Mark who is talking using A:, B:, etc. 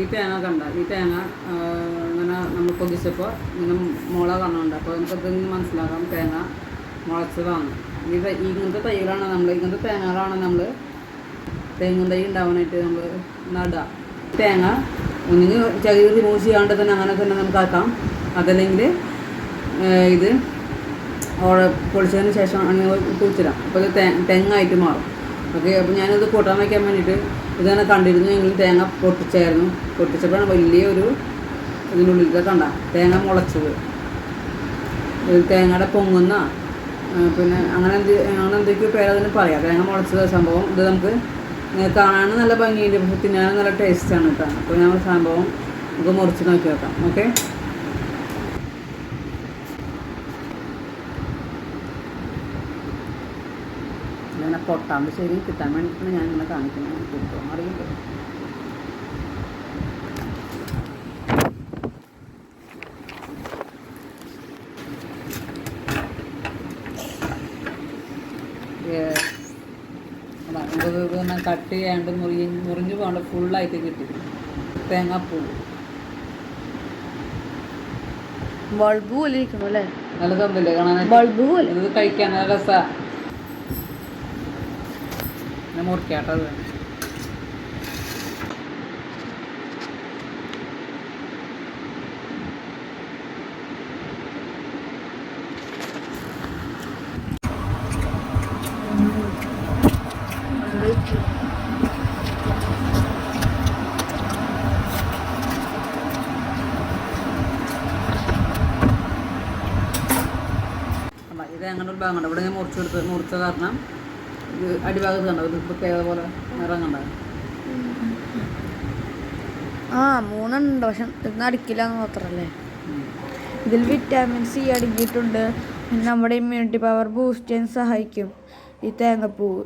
A: ഈ തേങ്ങ കണ്ട ഈ തേങ്ങ ഇങ്ങനെ നമ്മൾ പൊതിച്ചപ്പോൾ ഇങ്ങനെ മുള കാണുന്നുണ്ട് അപ്പോൾ നമുക്കത് മനസ്സിലാക്കാം തേങ്ങ മുളച്ചതാണ്. ഈ ഇത് ഇങ്ങനത്തെ തൈകളാണ് നമ്മൾ ഇങ്ങനത്തെ തേങ്ങകളാണ് നമ്മൾ തെങ്ങും തൈ ഉണ്ടാവാനായിട്ട് നമ്മൾ നടുക തേങ്ങ ഒന്നുകിൽ ചകിരി റിമൂവ് ചെയ്യാണ്ട് തന്നെ അങ്ങനെ തന്നെ നമുക്ക് ആക്കാം. അതല്ലെങ്കിൽ ഇത് പൊളിച്ചതിന് ശേഷം അങ്ങനെ കുഴിച്ചിടാം അപ്പോൾ ഇത് തെങ്ങായിട്ട് മാറും. ഓക്കെ അപ്പോൾ ഞാനത് കൂട്ടാൻ വയ്ക്കാൻ വേണ്ടിയിട്ട് ഇതങ്ങനെ കണ്ടിരുന്നു. എങ്കിൽ തേങ്ങ പൊട്ടിച്ചായിരുന്നു. പൊട്ടിച്ചപ്പോഴാണ് വലിയൊരു ഇതിനുള്ളിലത്തെ കണ്ട. തേങ്ങ മുളച്ചത്. തേങ്ങയുടെ പൊങ്ങുന്ന പിന്നെ അങ്ങനെ എന്ത് അങ്ങനെ എന്തൊക്കെയോ പേരതിന് പറയാം. തേങ്ങ മുളച്ചത് സംഭവം. ഇത് നമുക്ക് കാണാനും നല്ല ഭംഗിയുണ്ട്. പക്ഷെ തിന്നാനും നല്ല ടേസ്റ്റാണ് കേട്ടോ. അപ്പോൾ ഞാൻ സംഭവം നമുക്ക് മുറിച്ച് നോക്കി നോക്കാം. ഓക്കെ? ഇങ്ങനെ പൊട്ടാണ്ട് ശരി കിട്ടാൻ വേണ്ടിയിട്ടാണ് ഞാൻ ഇങ്ങനെ കാണിക്കുന്നത്. കിട്ടുമോ അറിയില്ല. കട്ട് ചെയ്യാണ്ട് മുറിഞ്ഞ് മുറിഞ്ഞു പോകാണ്ട് ഫുള്ളായിട്ട് കിട്ടി. തേങ്ങാപ്പൂ
B: ബൾബ് പോലെ ഇരിക്കുന്നു അല്ലേ?
A: നല്ല തന്നില്ലേ കാണാൻ
B: ബൾബ് പോലെ.
A: ഇത് കഴിക്കാൻ നല്ല രസമാണ് ഞാൻ മുറിക്കാട്ടത് ഇത് അങ്ങനെ ഒരു ഭാഗം കണ്ടോ ഇവിടെ ഞാൻ മുറിച്ചെടുത്ത് മുറിച്ച കാരണം ഇത് അടിഭാഗത്ത് കണ്ടോ ഇത് പ്രത്യേകത പോലെ നിറം കണ്ടോ
B: ആ മൂന്നെണ്ണുണ്ട്. പക്ഷെ ഇന്ന് അടിക്കില്ല എന്ന് മാത്രല്ലേ. ഇതിൽ വിറ്റാമിൻ സി അടങ്ങിയിട്ടുണ്ട്. നമ്മുടെ ഇമ്മ്യൂണിറ്റി പവർ ബൂസ്റ്റ് ചെയ്യാൻ സഹായിക്കും. ഈ തേങ്ങപ്പൂവ്